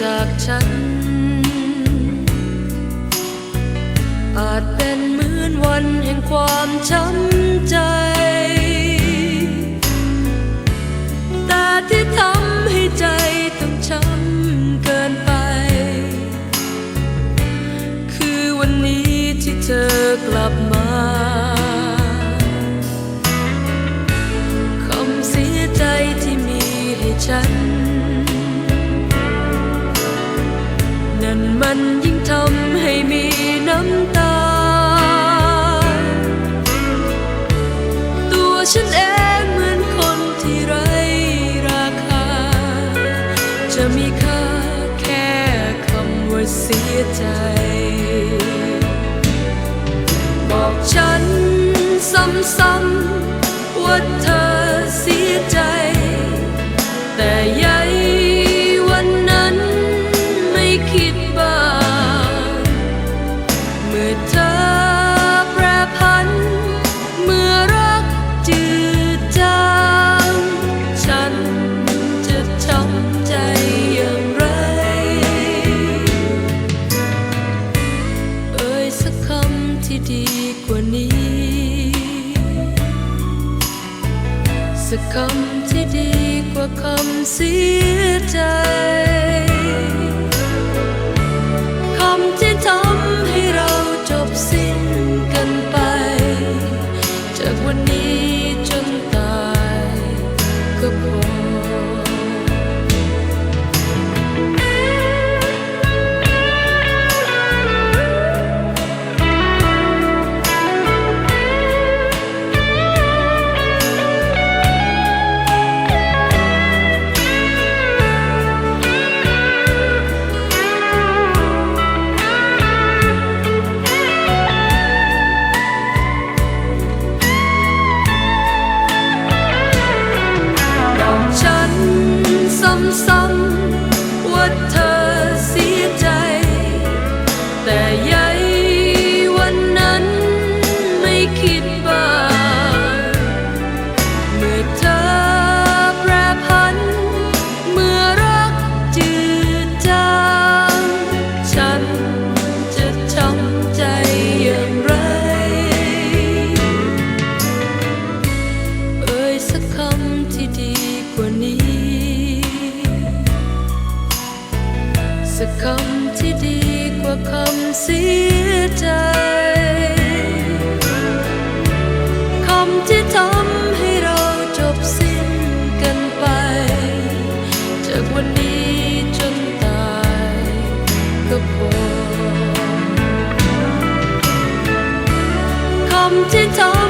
จากฉัน อาจเป็นเหมือนวันแห่งความช้ำใจ แต่ที่ทำให้ใจต้องช้ำเกินไป คือวันนี้ที่เธอกลับมา จะมีค่าแค่คำว่าเสียใจ บอกฉันซ้ำๆว่าเธอ ดีกว่านี้ สักคำที่ดีกว่าคำเสียใจ ซ้ คำที่ดีกว่าคำเสียใจ คำที่ทำให้เราจบสิ้นกันไป จากวันนี้จนตายก็พอคำที่ทำ